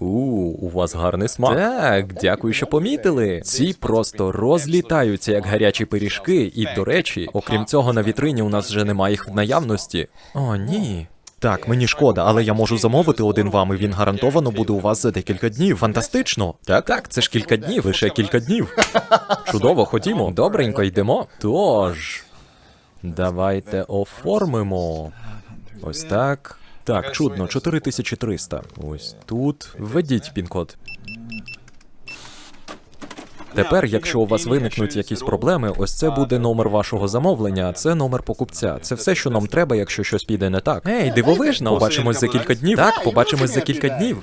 У, у вас гарний смак. Так, дякую, що помітили. Ці просто розлітаються як гарячі пиріжки, і до речі, окрім цього, на вітрині у нас вже немає їх в наявності. О, ні. Так, мені шкода, але я можу замовити один вам, і він гарантовано буде у вас за декілька днів. Фантастично. Так, так, це ж кілька днів, лише кілька днів. Чудово, ходімо. Добренько йдемо. Тож. Давайте оформимо. Ось так. Так, чудно, 4300. Ось тут. Введіть пін-код. Тепер, якщо у вас виникнуть якісь проблеми, ось це буде номер вашого замовлення, а це номер покупця. Це все, що нам треба, якщо щось піде не так. Ей, дивовижно! Побачимось за кілька днів. Так, побачимось за кілька днів.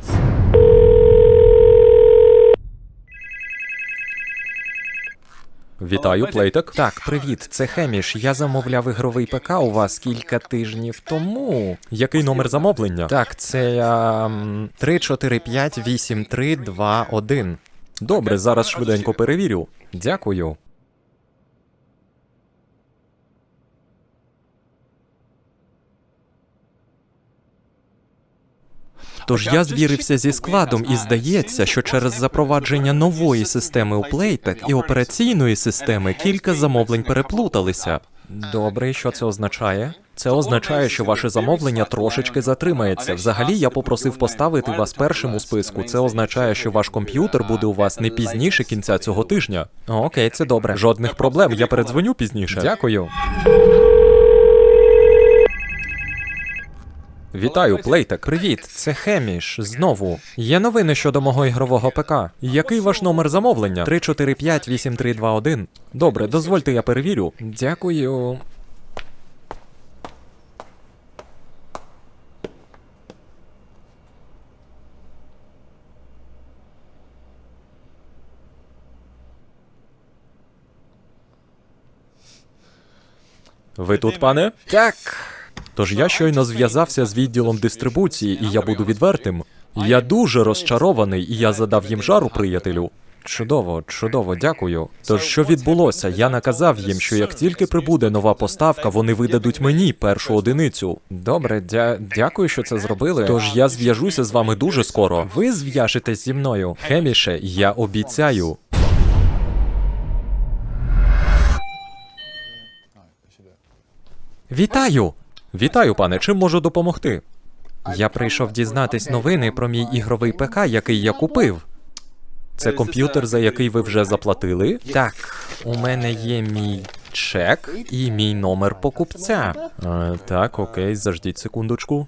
Вітаю, плейтек. Так, привіт, це Хеміш. Я замовляв ігровий ПК у вас кілька тижнів тому. Який номер замовлення? Так, це ем, 3458321. Добре, зараз швиденько перевірю. Дякую. Тож я звірився зі складом, і здається, що через запровадження нової системи у Playtech і операційної системи кілька замовлень переплуталися. Добре, і що це означає? Це означає, що ваше замовлення трошечки затримається. Взагалі, я попросив поставити вас першим у списку. Це означає, що ваш комп'ютер буде у вас не пізніше кінця цього тижня. Окей, це добре. Жодних проблем. Я передзвоню пізніше. Дякую. Вітаю, Плейтек. Привіт, це Хеміш. Знову. Є новини щодо мого ігрового ПК. Який ваш номер замовлення? 345-8321. Добре, дозвольте, я перевірю. Дякую. Ви тут, пане? Так. Тож я щойно зв'язався з відділом дистрибуції, і я буду відвертим. Я дуже розчарований, і я задав їм жару приятелю. Чудово, чудово, дякую. Тож що відбулося? Я наказав їм, що як тільки прибуде нова поставка, вони видадуть мені першу одиницю. Добре, дя... дякую, що це зробили. Тож я зв'яжуся з вами дуже скоро. Ви зв'яжетесь зі мною. Хеміше, я обіцяю. Вітаю! Вітаю, пане. Чим можу допомогти? Я прийшов дізнатись новини про мій ігровий ПК, який я купив. Це комп'ютер, за який ви вже заплатили? Так, у мене є мій чек і мій номер покупця. А, так, окей, заждіть секундочку.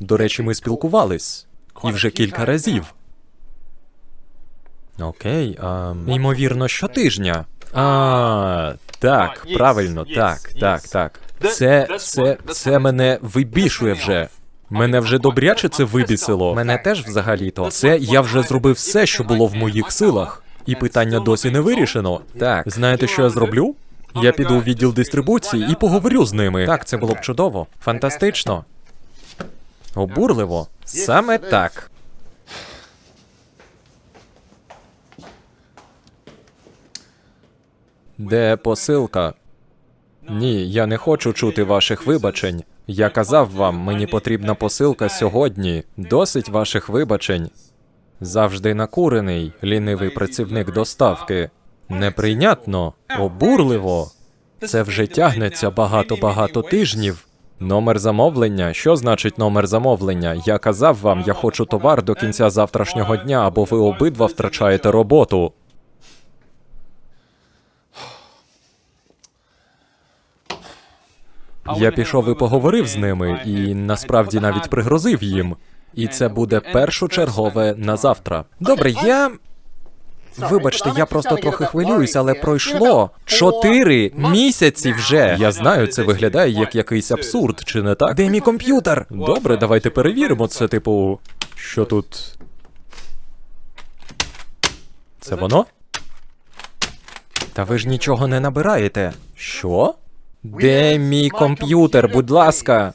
До речі, ми спілкувались. І вже кілька разів. Окей, а, ймовірно, щотижня. А, так, правильно, так, так, так. Це, це, це мене вибішує вже. Мене вже добряче це вибісило. Мене теж взагалі-то. Це я вже зробив все, що було в моїх силах. І питання досі не вирішено. Так, знаєте, що я зроблю? Я піду у відділ дистрибуції і поговорю з ними. Так, це було б чудово. Фантастично. Обурливо. Саме так. Де посилка? Ні, я не хочу чути ваших вибачень. Я казав вам, мені потрібна посилка сьогодні. Досить ваших вибачень. Завжди накурений, лінивий працівник доставки. Неприйнятно, обурливо. Це вже тягнеться багато-багато тижнів. Номер замовлення? Що значить номер замовлення? Я казав вам, я хочу товар до кінця завтрашнього дня, або ви обидва втрачаєте роботу. Я пішов і поговорив з ними, і насправді навіть пригрозив їм. І це буде першочергове на завтра. Добре, я. Вибачте, я просто трохи хвилююсь, але пройшло чотири місяці вже. Я знаю, це виглядає як якийсь абсурд, чи не так? Де мій комп'ютер? Добре, давайте перевіримо це, типу. Що тут? Це воно? Та ви ж нічого не набираєте. Що? Де мій комп'ютер, будь ласка?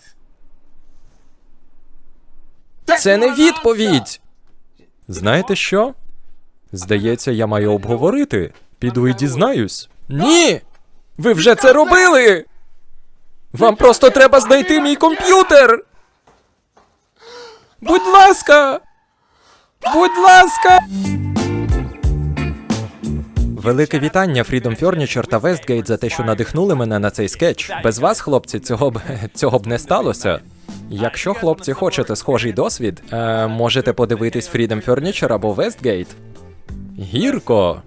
Це не відповідь. Знаєте що? Здається, я маю обговорити. Піду і дізнаюсь. Ні! Ви вже це робили! Вам просто треба знайти мій комп'ютер! Будь ласка! Будь ласка! Велике вітання Freedom Furniture та Westgate за те, що надихнули мене на цей скетч. Без вас, хлопці, цього б цього б не сталося. Якщо, хлопці, хочете схожий досвід, е, можете подивитись Freedom Furniture або Westgate. Гірко.